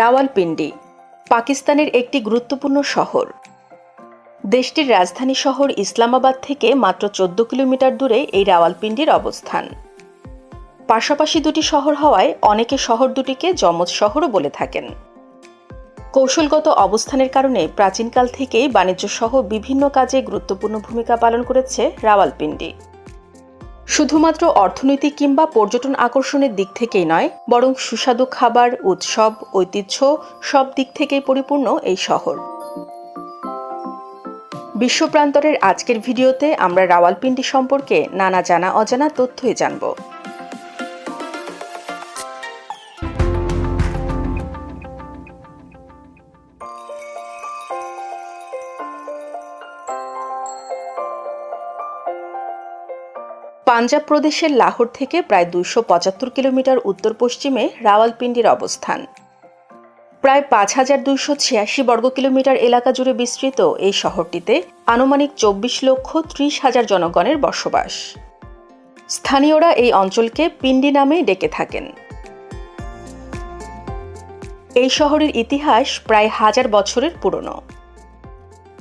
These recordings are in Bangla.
রাওয়ালপিন্ডি, পাকিস্তানের একটি গুরুত্বপূর্ণ শহর। দেশটির রাজধানী শহর ইসলামাবাদ থেকে মাত্র চোদ্দ কিলোমিটার দূরে এই রাওয়ালপিন্ডির অবস্থান। পাশাপাশি দুটি শহর হওয়ায় অনেকে শহর দুটিকে যমজ শহরও বলে থাকেন। কৌশলগত অবস্থানের কারণে প্রাচীনকাল থেকেই বাণিজ্য সহ বিভিন্ন কাজে গুরুত্বপূর্ণ ভূমিকা পালন করেছে রাওয়ালপিন্ডি। শুধুমাত্র অর্থনৈতিক কিংবা পর্যটন আকর্ষণের দিক থেকেই নয়, বরং সুস্বাদু খাবার, উৎসব, ঐতিহ্য সব দিক থেকেই পরিপূর্ণ এই শহর। বিশ্বপ্রান্তরের আজকের ভিডিওতে আমরা রাওয়ালপিন্ডি সম্পর্কে নানা জানা অজানা তথ্যই জানব। পাঞ্জাব প্রদেশের লাহোর থেকে প্রায় দুইশো পঁচাত্তর কিলোমিটার উত্তর পশ্চিমে রাওয়ালপিন্ডির অবস্থান। প্রায় পাঁচ হাজার দুইশো ছিয়াশি বর্গ কিলোমিটার এলাকা জুড়ে বিস্তৃত এই শহরটিতে আনুমানিক চব্বিশ লক্ষ ত্রিশ হাজার জনগণের বসবাস। স্থানীয়রা এই অঞ্চলকে পিন্ডি নামে ডেকে থাকেন। এই শহরের ইতিহাস প্রায় হাজার বছরের পুরনো।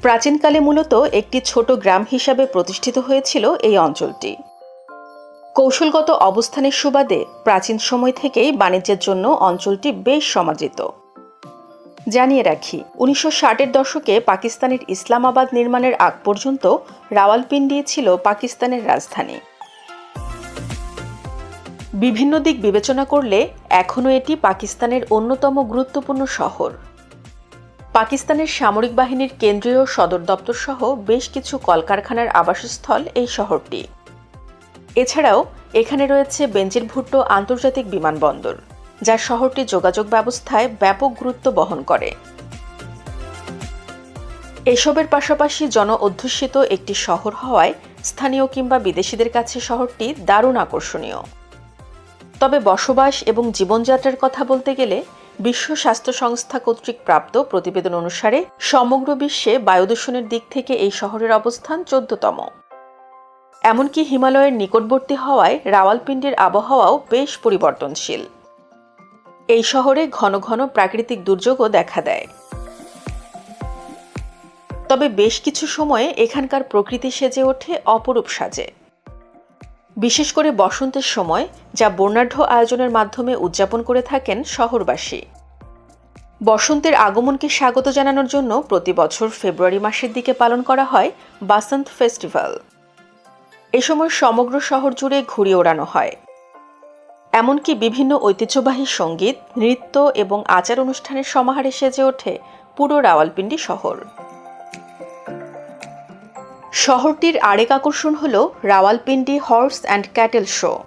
প্রাচীনকালে মূলত একটি ছোট গ্রাম হিসাবে প্রতিষ্ঠিত হয়েছিল এই অঞ্চলটি। কৌশলগত অবস্থানের সুবাদে প্রাচীন সময় থেকেই বাণিজ্যের জন্য অঞ্চলটি বেশ সমাদৃত। জানিয়ে রাখি, উনিশশো ষাটের দশকে পাকিস্তানের ইসলামাবাদ নির্মাণের আগ পর্যন্ত রাওয়ালপিন্ডি ছিল পাকিস্তানের রাজধানী। বিভিন্ন দিক বিবেচনা করলে এখনও এটি পাকিস্তানের অন্যতম গুরুত্বপূর্ণ শহর। পাকিস্তানের সামরিক বাহিনীর কেন্দ্রীয় সদর দপ্তর সহ বেশ কিছু কলকারখানার আবাসস্থল এই শহরটি। এছাড়াও এখানে রয়েছে বেঞ্জির ভুট্টো আন্তর্জাতিক বিমানবন্দর, যা শহরটি যোগাযোগ ব্যবস্থায় ব্যাপক গুরুত্ব বহন করে। এসবের পাশাপাশি জন অধ্যুষিত একটি শহর হওয়ায় স্থানীয় কিংবা বিদেশিদের কাছে শহরটি দারুণ আকর্ষণীয়। তবে বসবাস এবং জীবনযাত্রার কথা বলতে গেলে বিশ্ব স্বাস্থ্য সংস্থা কর্তৃক প্রাপ্ত প্রতিবেদন অনুসারে সমগ্র বিশ্বে বায়ুদূষণের দিক থেকে এই শহরের অবস্থান চোদ্দতম। এমনকি হিমালয়ের নিকটবর্তী হওয়ায় রাওয়ালপিন্ডির আবহাওয়াও বেশ পরিবর্তনশীল। এই শহরে ঘন ঘন প্রাকৃতিক দুর্যোগও দেখা দেয়। তবে বেশ কিছু সময়ে এখানকার প্রকৃতি সেজে ওঠে অপরূপ সাজে। বিশেষ করে বসন্তের সময়, যা বর্ণাঢ্য আয়োজনের মাধ্যমে উদযাপন করে থাকেন শহরবাসী। বসন্তের আগমনকে স্বাগত জানানোর জন্য প্রতি বছর ফেব্রুয়ারি মাসের দিকে পালন করা হয় বাসন্ত ফেস্টিভ্যাল। এ সময় সমগ্র শহর জুড়ে ঘুরে ওড়ানো হয়। এমনকি বিভিন্ন ঐতিহ্যবাহী সংগীত, নৃত্য এবং আচার অনুষ্ঠানের সমাহারে সেজে ওঠে পুরো রাওয়ালপিন্ডি শহর। শহরটির আরেক আকর্ষণ হল Rawalpindi horse and cattle show.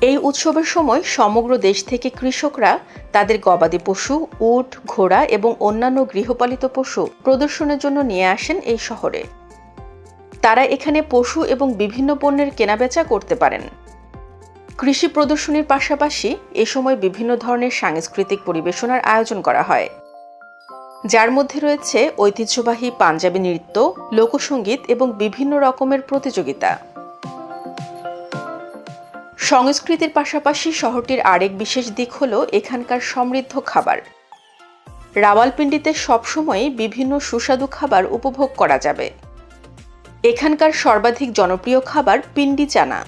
এই উৎসবের সময় সমগ্র দেশ থেকে কৃষকরা, তাদের গবাদি পশু, উট, ঘোড়া এবং অন্যান্য গৃহপালিত পশু প্রদর্শনের জন্য নিয়ে আসেন এই শহরে। তারা এখানে পশু এবং বিভিন্ন পণ্যের কেনাবেচা করতে পারেন। কৃষি প্রদর্শনীর পাশাপাশি এ সময় বিভিন্ন ধরনের সাংস্কৃতিক পরিবেশনার আয়োজন করা হয়। যার মধ্যে রয়েছে ঐতিহ্যবাহী পাঞ্জাবি নৃত্য লোকসঙ্গীত এবং বিভিন্ন রকমের প্রতিযোগিতা। সংস্কৃতির পাশাপাশি শহরটির আরেক বিশেষ দিক হল এখানকার সমৃদ্ধ খাবার। রাওয়ালপিন্ডিতে সবসময়ই বিভিন্ন সুস্বাদু খাবার উপভোগ করা যাবে। এখানকার সর্বাধিক জনপ্রিয় খাবার পিন্ডি চানা।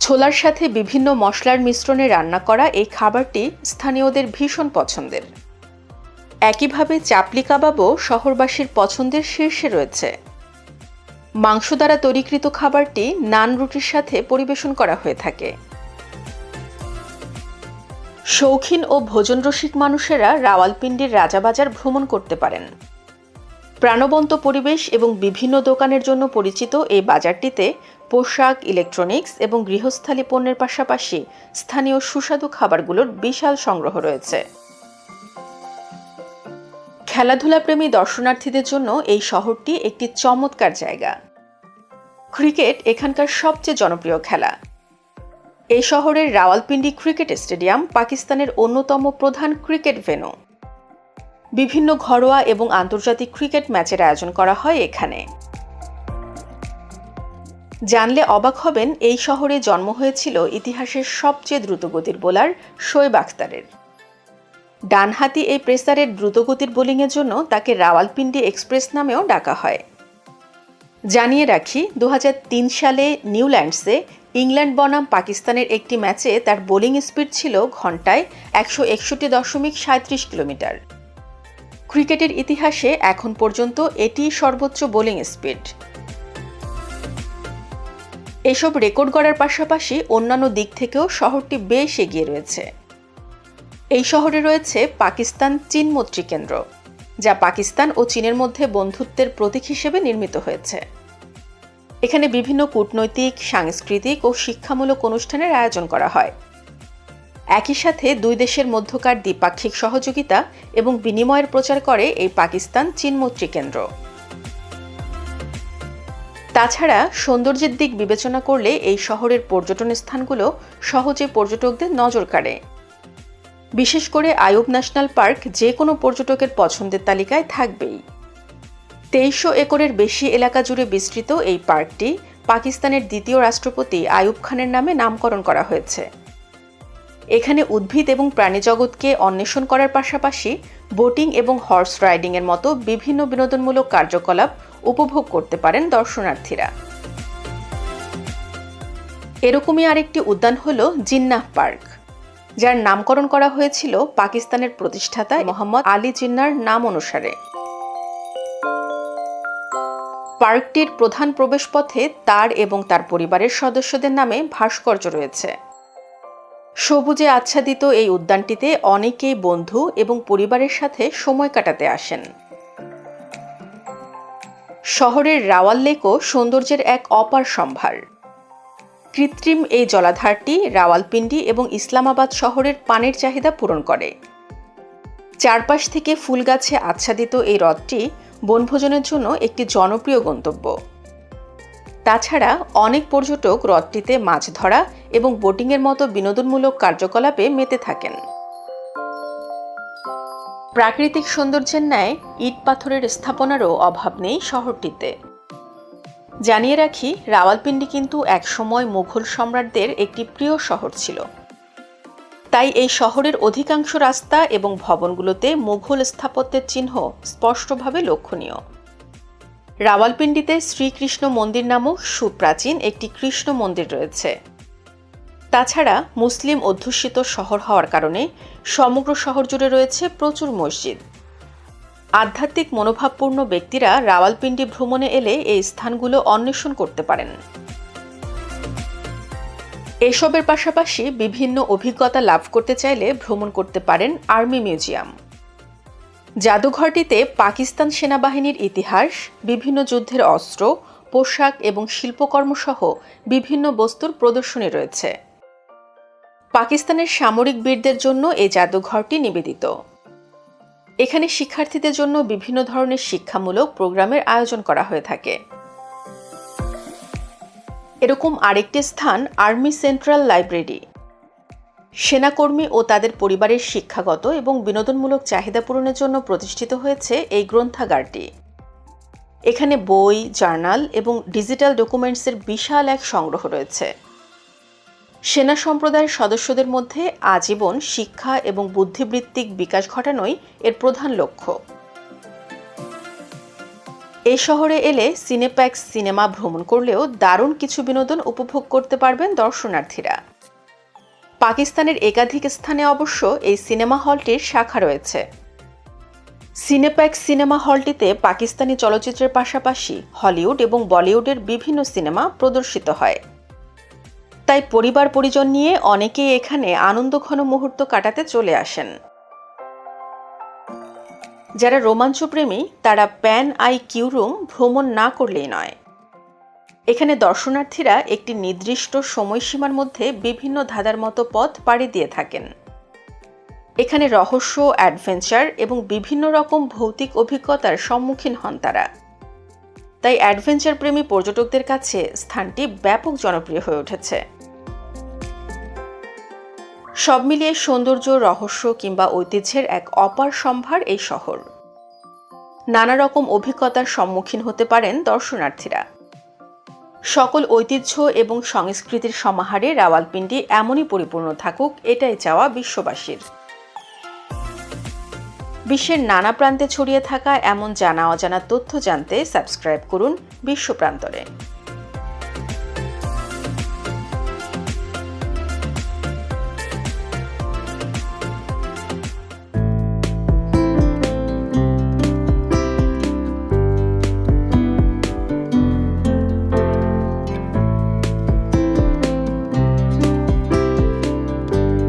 ছোলার সাথে বিভিন্ন মশলার মিশ্রণে রান্না করা এই খাবারটি স্থানীয়দের ভীষণ পছন্দের। একইভাবে চাপলি কাবাবও শহরবাসীর পছন্দের শীর্ষে রয়েছে। মাংস দ্বারা তৈরিকৃত খাবারটি নান রুটির সাথে পরিবেশন করা হয়ে থাকে। শৌখিন ও ভোজন রসিক মানুষেরা রাওয়ালপিন্ডির রাজাবাজার ভ্রমণ করতে পারেন। প্রাণবন্ত পরিবেশ এবং বিভিন্ন দোকানের জন্য পরিচিত এই বাজারটিতে পোশাক ইলেকট্রনিক্স এবং গৃহস্থালী পণ্যের পাশাপাশি স্থানীয় সুস্বাদু খাবারগুলোর বিশাল সংগ্রহ রয়েছে। খেলাধুলাপ্রেমী দর্শনার্থীদের জন্য এই শহরটি একটি চমৎকার জায়গা। ক্রিকেট এখানকার সবচেয়ে জনপ্রিয় খেলা। এই শহরের রাওয়ালপিন্ডি ক্রিকেট স্টেডিয়াম পাকিস্তানের অন্যতম প্রধান ক্রিকেট ভেন্যু। বিভিন্ন ঘরোয়া এবং আন্তর্জাতিক ক্রিকেট ম্যাচের আয়োজন করা হয় এখানে। জানলে অবাক হবেন, এই শহরে জন্ম হয়েছিল ইতিহাসের সবচেয়ে দ্রুতগতির বোলার শোয়েব আখতারের। ডানহাতি এই প্রেসারের দ্রুতগতির বোলিংয়ের জন্য তাকে রাওয়ালপিন্ডি এক্সপ্রেস নামেও ডাকা হয়। জানিয়ে রাখি দু হাজার তিন সালে নিউল্যান্ডসে ইংল্যান্ড বনাম পাকিস্তানের একটি ম্যাচে তার বোলিং স্পিড ছিল ঘন্টায় একশো একষট্টি দশমিক সাঁত্রিশ কিলোমিটার। ক্রিকেটের ইতিহাসে এখন পর্যন্ত এটি সর্বোচ্চ বোলিং স্পিড। এসব রেকর্ড গড়ার পাশাপাশি অন্যান্য দিক থেকেও শহরটি বেশ এগিয়ে রয়েছে। এই শহরে রয়েছে পাকিস্তান চীন মৈত্রী কেন্দ্র, যা পাকিস্তান ও চীনের মধ্যে বন্ধুত্বের প্রতীক হিসেবে নির্মিত হয়েছে। এখানে বিভিন্ন কূটনৈতিক, সাংস্কৃতিক ও শিক্ষামূলক অনুষ্ঠানের আয়োজন করা হয়। একই সাথে দুই দেশের মধ্যকার দ্বিপাক্ষিক সহযোগিতা এবং বিনিময়ের প্রচার করে এই পাকিস্তান চীন মৈত্রী কেন্দ্র। তাছাড়া সৌন্দর্যের দিক বিবেচনা করলে এই শহরের পর্যটন স্থানগুলো সহজে পর্যটকদের নজর কাড়ে। বিশেষ করে আয়ুব ন্যাশনাল পার্ক যে কোনো পর্যটকের পছন্দের তালিকায় থাকবেই। তেইশশো একরের বেশি এলাকা জুড়ে বিস্তৃত এই পার্কটি পাকিস্তানের দ্বিতীয় রাষ্ট্রপতি আয়ুব খানের নামে নামকরণ করা হয়েছে। এখানে উদ্ভিদ এবং প্রাণীজগৎকে অন্বেষণ করার পাশাপাশি বোটিং এবং হর্স রাইডিংয়ের মতো বিভিন্ন বিনোদনমূলক কার্যকলাপ উপভোগ করতে পারেন দর্শনার্থীরা। এরকমই আরেকটি উদ্যান হল জিন্নাহ পার্ক, যার নামকরণ করা হয়েছিল পাকিস্তানের প্রতিষ্ঠাতা মোহাম্মদ আলী জিন্নার নাম অনুসারে। পার্কটির প্রধান প্রবেশপথে তার এবং তার পরিবারের সদস্যদের নামে ভাস্কর্য রয়েছে। সবুজে আচ্ছাদিত এই উদ্যানটিতে অনেকেই বন্ধু এবং পরিবারের সাথে সময় কাটাতে আসেন। শহরের রাওয়াল লেকও সৌন্দর্যের এক অপার সম্ভার। কৃত্রিম এই জলাধারটি রাওয়ালপিন্ডি এবং ইসলামাবাদ শহরের পানির চাহিদা পূরণ করে। চারপাশ থেকে ফুল গাছে আচ্ছাদিত এই হ্রদটি বনভোজনের জন্য একটি জনপ্রিয় গন্তব্য। তাছাড়া অনেক পর্যটক হ্রদটিতে মাছ ধরা এবং বোটিংয়ের মতো বিনোদনমূলক কার্যকলাপে মেতে থাকেন। প্রাকৃতিক সৌন্দর্যের ন্যায় ইট পাথরের স্থাপনারও অভাব নেই শহরটিতে। জানিয়ে রাখি, রাওয়ালপিন্ডি কিন্তু একসময় মুঘল সম্রাটদের একটি প্রিয় শহর ছিল। তাই এই শহরের অধিকাংশ রাস্তা এবং ভবনগুলোতে মুঘল স্থাপত্যের চিহ্ন স্পষ্টভাবে লক্ষণীয়। রাওয়ালপিন্ডিতে শ্রীকৃষ্ণ মন্দির নামক সুপ্রাচীন একটি কৃষ্ণ মন্দির রয়েছে। তাছাড়া মুসলিম অধ্যুষিত শহর হওয়ার কারণে সমগ্র শহর জুড়ে রয়েছে প্রচুর মসজিদ। আধ্যাত্মিক মনোভাবপূর্ণ ব্যক্তিরা রাওয়ালপিন্ডি ভ্রমণে এলে এই স্থানগুলো অন্বেষণ করতে পারেন। এসবের পাশাপাশি বিভিন্ন অভিজ্ঞতা লাভ করতে চাইলে ভ্রমণ করতে পারেন আর্মি মিউজিয়াম। জাদুঘরটিতে পাকিস্তান সেনাবাহিনীর ইতিহাস, বিভিন্ন যুদ্ধের অস্ত্র, পোশাক এবং শিল্পকর্ম সহ বিভিন্ন বস্তুর প্রদর্শনী রয়েছে। পাকিস্তানের সামরিক বীরদের জন্য এই জাদুঘরটি নিবেদিত। এখানে শিক্ষার্থীদের জন্য বিভিন্ন ধরনের শিক্ষামূলক প্রোগ্রামের আয়োজন করা হয়ে থাকে। এরকম আরেকটি স্থান আর্মি সেন্ট্রাল লাইব্রেরি। সেনাকর্মী ও তাদের পরিবারের শিক্ষাগত এবং বিনোদনমূলক চাহিদা পূরণের জন্য প্রতিষ্ঠিত হয়েছে এই গ্রন্থাগারটি। এখানে বই, জার্নাল এবং ডিজিটাল ডকুমেন্টসের বিশাল এক সংগ্রহ রয়েছে। সেনা সম্প্রদায়ের সদস্যদের মধ্যে আজীবন শিক্ষা এবং বুদ্ধিবৃত্তিক বিকাশ ঘটানোই এর প্রধান লক্ষ্য। এই শহরে এলে সিনেপ্যাক্স সিনেমা ভ্রমণ করলেও দারুণ কিছু বিনোদন উপভোগ করতে পারবেন দর্শনার্থীরা। পাকিস্তানের একাধিক স্থানে অবশ্য এই সিনেমা হলটির শাখা রয়েছে। সিনেপ্যাক্স সিনেমা হলটিতে পাকিস্তানি চলচ্চিত্রের পাশাপাশি হলিউড এবং বলিউডের বিভিন্ন সিনেমা প্রদর্শিত হয়। তাই পরিবার পরিজন নিয়ে অনেকেই এখানে আনন্দঘন মুহূর্ত কাটাতে চলে আসেন। যারা রোমাঞ্চপ্রেমী, তারা প্যান আই কিউ রুম ভ্রমণ না করলেই নয়। এখানে দর্শনার্থীরা একটি নির্দিষ্ট সময়সীমার মধ্যে বিভিন্ন ধাঁধার মতো পথ পাড়ি দিয়ে থাকেন। এখানে রহস্য, অ্যাডভেঞ্চার এবং বিভিন্ন রকম ভৌতিক অভিজ্ঞতার সম্মুখীন হন তারা। তাই অ্যাডভেঞ্চার প্রেমী পর্যটকদের কাছে স্থানটি ব্যাপক জনপ্রিয় হয়ে উঠেছে। সব মিলিয়ে সৌন্দর্য, রহস্য কিংবা ঐতিহ্যের এক অপার সম্ভার এই শহর। নানা রকম অভিজ্ঞতার সম্মুখীন হতে পারেন দর্শনার্থীরা। সকল ঐতিহ্য এবং সংস্কৃতির সমাহারে রাওয়ালপিন্ডি এমনই পরিপূর্ণ থাকুক, এটাই চাওয়া বিশ্ববাসীর। বিশ্বের নানা প্রান্তে ছড়িয়ে থাকা এমন জানা অজানা তথ্য জানতে সাবস্ক্রাইব করুন বিশ্ব প্রান্তরে।